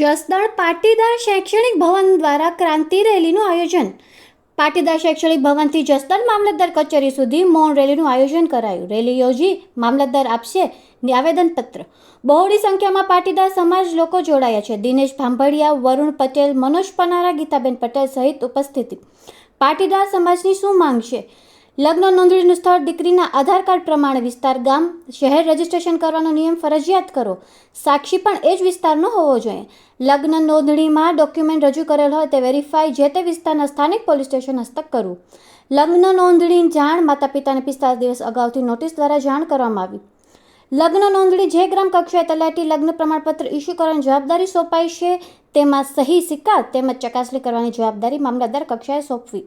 જસદણ પાટીદાર શૈક્ષણિક ભવન દ્વારા ક્રાંતિ રેલીનું આયોજન. પાટીદાર શૈક્ષણિક ભવનથી જસદણ મામલતદાર કચેરી સુધી મૌન રેલીનું આયોજન કરાયું. રેલી યોજી મામલતદાર આપશે આવેદનપત્ર બહોળી સંખ્યામાં પાટીદાર સમાજ લોકો જોડાયા છે. દિનેશ ભાંભળિયા વરુણ પટેલ, મનોજ પનારા, ગીતાબેન પટેલ સહિત ઉપસ્થિતિ. પાટીદાર સમાજની શું માંગ છે? લગ્ન નોંધણીનું સ્થળ, દીકરીના આધાર કાર્ડ પ્રમાણે વિસ્તાર, ગામ, શહેર રજીસ્ટ્રેશન કરવાનો નિયમ ફરજિયાત કરો. સાક્ષી પણ એ જ વિસ્તારનો હોવો જોઈએ. લગ્ન નોંધણીમાં ડોક્યુમેન્ટ રજૂ કરેલ હોય તે વેરીફાઈ જે તે વિસ્તારના સ્થાનિક પોલીસ સ્ટેશન હસ્તક કરવું. લગ્ન નોંધણી જાણ માતા પિતાને પિસ્તાલીસ દિવસ અગાઉથી નોટિસ દ્વારા જાણ કરવામાં આવી. લગ્ન નોંધણી જે ગ્રામ કક્ષાએ તલાટી લગ્ન પ્રમાણપત્ર ઇસ્યુ કરવાની જવાબદારી સોંપાઈ છે, તેમાં સહી સિક્કા તેમજ ચકાસણી કરવાની જવાબદારી મામલતદાર કક્ષાએ સોંપવી.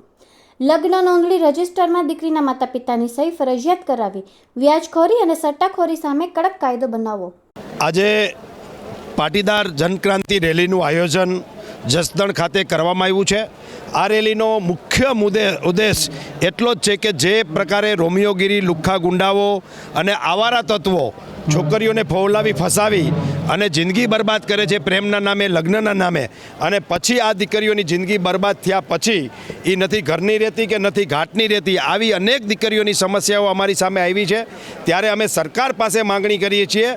લગ્ન નોંધણી રજિસ્ટરમાં દીકરીના માતા પિતાની સહી ફરજિયાત કરાવી, વ્યાજખોરી અને સટ્ટાખોરી સામે કડક કાયદો બનાવવો. આજે પાટીદાર જનક્રાંતિ રેલીનું આયોજન જસદણ ખાતે કરવામાં આવ્યું છે. આ રેલીનો મુખ્ય મુદ્દે ઉદ્દેશ એટલો જ છે કે જે પ્રકારે રોમિયોગીરી, લુખ્ખા ગુંડાઓ અને આવારા તત્વો છોકરીઓને ફોલાવી ફસાવી અને જિંદગી બરબાદ કરે છે પ્રેમના નામે, લગ્નના નામે. અને પછી આ દીકરીઓની જિંદગી બરબાદ થયા પછી એ નથી ઘરની રહેતી કે નથી ઘાટની રહેતી, આવી અનેક દીકરીઓની સમસ્યાઓ અમારી સામે આવી છે. ત્યારે અમે સરકાર પાસે માંગણી કરીએ છીએ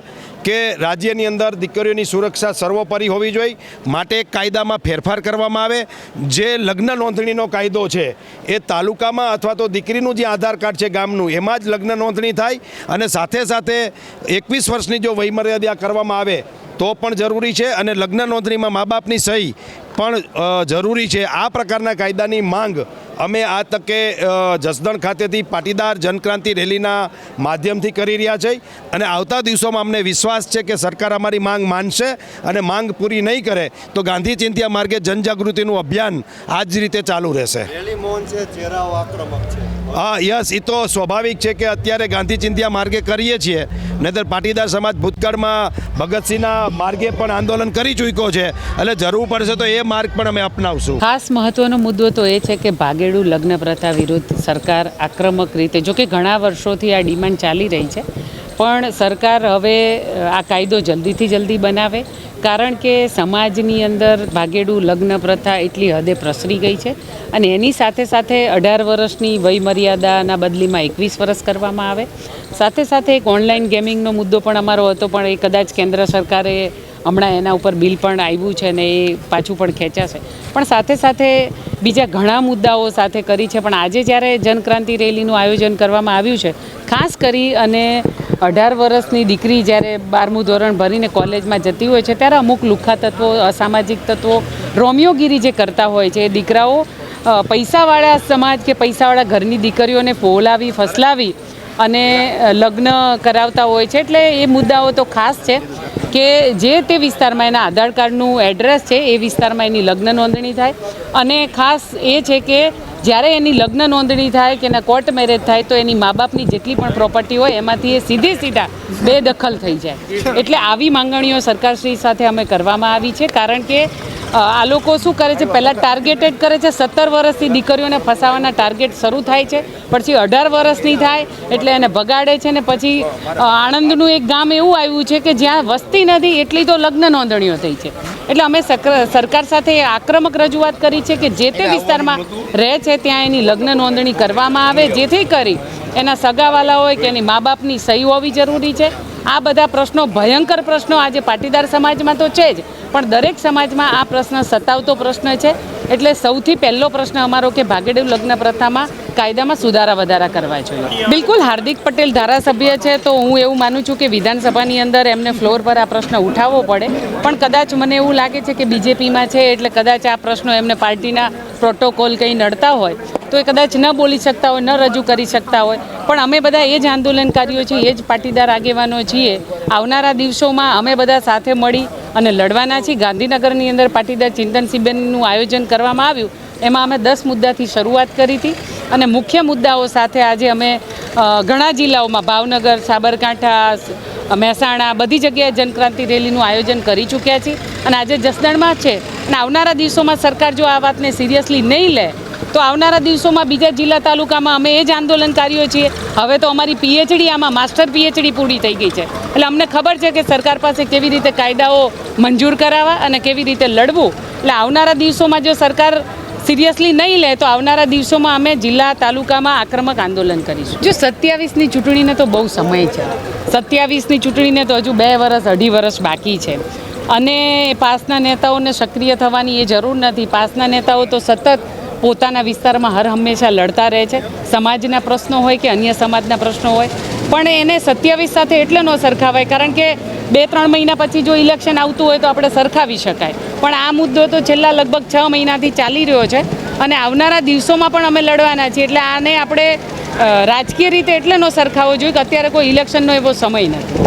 કે રાજ્યની અંદર દીકરીઓની સુરક્ષા સર્વોપરી હોવી જોઈએ, માટે કાયદામાં ફેરફાર કરવામાં આવે. જે લગ્ન નોંધણીનો કાયદો છે, એ તાલુકામાં અથવા તો દીકરીનું જે આધાર કાર્ડ છે ગામનું, એમાં જ લગ્ન નોંધણી થાય અને સાથે સાથે એકવીસ વર્ષની જો વયમર્યાદા કરવામાં આવે, તો પણ જરૂરી છે અને લગ્ન નોંધણીમાં મા બાપની સહી પણ જરૂરી છે. આ પ્રકારના કાયદાની માંગ અમે આ તકે જસદણ ખાતેથી પાટીદાર જનક્રાંતિ રેલીના માધ્યમથી કરી રહ્યા છે. અને આવતા દિવસોમાં અમને વિશ્વાસ છે કે સરકાર અમારી માંગ માનશે અને માંગ પૂરી નહીં કરે, તો ગાંધી ચિંત્યા માર્ગે જનજાગૃતિનું અભિયાન આ જ રીતે ચાલુ રહેશે. છે. હા, યસ એ તો સ્વાભાવિક છે કે અત્યારે ગાંધી ચિંત્યા માર્ગે કરીએ છીએ. નહીતર પાટીદાર સમાજ ભૂતકાળમાં ભગતસિંહના માર્ગે પણ આંદોલન કરી ચૂક્યો છે. એટલે જરૂર પડશે તો એ માર્ગ પણ અમે અપનાવશું. ખાસ મહત્વનો મુદ્દો તો એ છે કે ભાગેડુ લગ્ન પ્રથા વિરુદ્ધ સરકાર આક્રમક રીતે જો કે ઘણા વર્ષોથી આ ડિમાન્ડ ચાલી રહી છે. પણ સરકાર હવે આ કાયદો જલ્દીથી જલ્દી બનાવે. કારણ કે સમાજની અંદર ભાગેડું લગ્ન પ્રથા એટલી હદે પ્રસરી ગઈ છે અને એની સાથે સાથે અઢાર વર્ષની વયમર્યાદાના બદલીમાં એકવીસ વર્ષ કરવામાં આવે. સાથે સાથે એક ઓનલાઈન ગેમિંગનો મુદ્દો પણ અમારો હતો, પણ એ કદાચ કેન્દ્ર સરકારે હમણાં એના ઉપર બિલ પણ આવ્યું છે ને એ પાછું પણ ખેંચાશે. પણ સાથે સાથે બીજા ઘણા મુદ્દાઓ સાથે કરી છે, પણ આજે જ્યારે જનક્રાંતિ રેલીનું આયોજન કરવામાં આવ્યું છે, ખાસ કરી અને અઢાર વર્ષની દીકરી જ્યારે બારમું ધોરણ ભરીને કોલેજમાં જતી હોય છે, ત્યારે અમુક લુખ્ખા તત્વો અસામાજિક તત્વો રોમિયોગીરી જે કરતા હોય છે, એ દીકરાઓ પૈસાવાળા સમાજ કે પૈસાવાળા ઘરની દીકરીઓને ફોલાવી, ફસલાવી અને લગ્ન કરાવતા હોય છે. એટલે એ મુદ્દાઓ તો ખાસ છે કે જે તે વિસ્તારમાં એના આધાર કાર્ડનું એડ્રેસ છે, એ વિસ્તારમાં એની લગ્ન નોંધણી થાય. અને ખાસ એ છે કે જ્યારે એની લગ્ન નોંધણી થાય કે એના કોર્ટ મેરેજ થાય તો એની મા બાપની જેટલી પણ પ્રોપર્ટી હોય, એમાંથી એ સીધી સીધા બેદખલ થઈ જાય. એટલે આવી માંગણીઓ સરકારશ્રી સાથે અમે કરવામાં આવી છે, કારણ કે આ લોકો શું કરે છે? પહેલાં ટાર્ગેટેડ કરે છે, સત્તર વર્ષથી દીકરીઓને ફસાવાના ટાર્ગેટ શરૂ થાય છે, પછી અઢાર વર્ષની થાય, એટલે એને ભગાડે છે ને પછી આણંદનું એક ગામ એવું આવ્યું છે કે જ્યાં વસ્તી નથી, એટલી તો લગ્ન નોંધણીઓ થઈ છે. એટલે અમે સરકાર સાથે આક્રમક રજૂઆત કરી છે કે જે તે વિસ્તારમાં રહે છે ત્યાં એની લગ્ન નોંધણી કરવામાં આવે જેથી કરી એના સગાવાલા હોય કે એની મા બાપની સહી હોવી જરૂરી છે. આ બધા પ્રશ્નો ભયંકર પ્રશ્નો આજે પાટીદાર સમાજમાં તો છે જ. પણ દરેક સમાજમાં આ પ્રશ્ન સતાવતો પ્રશ્ન છે. એટલે સૌથી પહેલો પ્રશ્ન અમારો કે ભાગેડુ લગ્ન પ્રથામાં કાયદામાં સુધારા વધારા કરવા જોઈએ. બિલકુલ હાર્દિક પટેલ ધારાસભ્ય છે તો હું એવું માનું છું કે વિધાનસભાની અંદર એમને ફ્લોર પર આ પ્રશ્ન ઉઠાવવો પડે. પણ કદાચ મને એવું લાગે છે કે બીજેપીમાં છે એટલે કદાચ આ પ્રશ્નો એમને પાર્ટીના પ્રોટોકોલ કંઈ નડતા હોય. તો એ કદાચ ન બોલી શકતા હોય, ન રજૂ કરી શકતા હોય. પણ અમે બધા એ જ આંદોલનકારીઓ છીએ, એ જ પાટીદાર આગેવાનો છીએ. આવનારા દિવસોમાં અમે બધા સાથે મળી અને લડવાના છીએ. ગાંધીનગરની અંદર પાટીદાર ચિંતન શિબિરનું આયોજન કરવામાં આવ્યું. એમાં અમે દસ મુદ્દાથી શરૂઆત કરી હતી. અને મુખ્ય મુદ્દાઓ સાથે આજે અમે ઘણા જિલ્લાઓમાં, ભાવનગર, સાબરકાંઠા, મહેસાણા, બધી જગ્યાએ જનક્રાંતિ રેલીનું આયોજન કરી ચૂક્યા છીએ. અને આજે જસદણમાં છે. અને આવનારા દિવસોમાં સરકાર જો આ વાતને સિરિયસલી નહીં લે તો આવનારા દિવસોમાં બીજા જિલ્લા તાલુકામાં અમે એ જ આંદોલનકારીઓ છીએ. હવે તો અમારી પીએચડી, આમાં માસ્ટર પીએચડી પૂરી થઈ ગઈ છે. એટલે અમને ખબર છે કે સરકાર પાસે કેવી રીતે કાયદાઓ મંજૂર કરાવવા અને કેવી રીતે લડવું. એટલે આવનારા દિવસોમાં જો સરકાર સિરિયસલી નહીં લે, તો આવનારા દિવસોમાં અમે જિલ્લા તાલુકામાં આક્રમક આંદોલન કરીશું. જો સત્યાવીસની ચૂંટણીને તો બહુ સમય છે. સત્યાવીસની ચૂંટણીને તો હજુ બે વર્ષ અઢી વર્ષ બાકી છે. અને પાસના નેતાઓને સક્રિય થવાની એ જરૂર નથી. પાસના નેતાઓ તો સતત પોતાના વિસ્તારમાં હર હંમેશા લડતા રહે છે. સમાજના પ્રશ્નો હોય કે અન્ય સમાજના પ્રશ્નો હોય, પણ એને સત્યાવીસ સાથે એટલે ન સરખાવાય, કારણ કે બે ત્રણ મહિના પછી જો ઇલેક્શન આવતું હોય તો આપણે સરખાવી શકાય. પણ આ મુદ્દો તો છેલ્લા લગભગ છ મહિનાથી ચાલી રહ્યો છે અને આવનારા દિવસોમાં પણ અમે લડવાના છીએ. એટલે આને આપણે રાજકીય રીતે એટલે ન સરખાવવો જોઈએ કે અત્યારે કોઈ ઇલેક્શનનો એવો સમય નથી.